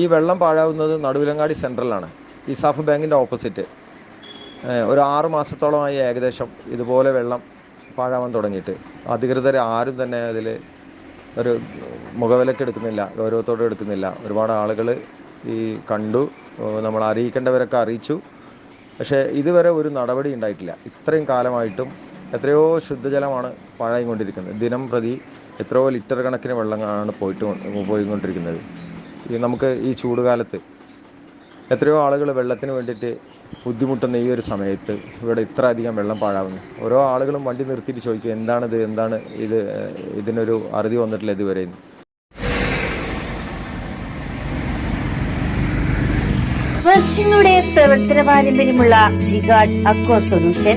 ഈ വെള്ളം പാഴാവുന്നത് നടുവിലങ്ങാടി സെൻട്രലാണ് ഇസാഫ് ബാങ്കിന്റെ ഓപ്പോസിറ്റ്. ഒരു ആറ് മാസത്തോളമായി ഏകദേശം ഇതുപോലെ വെള്ളം പാഴാവാൻ തുടങ്ങിയിട്ട്. അധികൃതർ ആരും തന്നെ അതിൽ ഒരു മുഖവിലക്ക് എടുക്കുന്നില്ല ഗൗരവത്തോടെ എടുക്കുന്നില്ല. ഒരുപാട് ആളുകൾ ഈ കണ്ടു നമ്മൾ അറിയിക്കേണ്ടവരൊക്കെ അറിയിച്ചു. പക്ഷേ ഇതുവരെ ഒരു നടപടി ഉണ്ടായിട്ടില്ല. ഇത്രയും കാലമായിട്ടും എത്രയോ ശുദ്ധജലമാണ് പാഴായിക്കൊണ്ടിരിക്കുന്നത്. ദിനം പ്രതി എത്രയോ ലിറ്റർ കണക്കിന് വെള്ളങ്ങളാണ് പോയിട്ട് പോയിക്കൊണ്ടിരിക്കുന്നത്. നമുക്ക് ഈ ചൂട് ചൂടുകാലത്ത് എത്രയോ ആളുകൾ വെള്ളത്തിന് വേണ്ടിയിട്ട് ബുദ്ധിമുട്ടുന്ന ഈ ഒരു സമയത്ത് ഇവിടെ ഇത്ര അധികം വെള്ളം പാഴാവുന്നു. ഓരോ ആളുകളും വണ്ടി നിർത്തിയിട്ട് ചോദിക്കും എന്താണിത്? എന്താണ് ഇത്? ഇതിനൊരു അറുതി വന്നിട്ടില്ല ഇതുവരെ. വർഷങ്ങളുടെ പ്രവർത്തന പാരമ്പര്യമുള്ള ജിഗാഡ് അക്വ സൊല്യൂഷൻ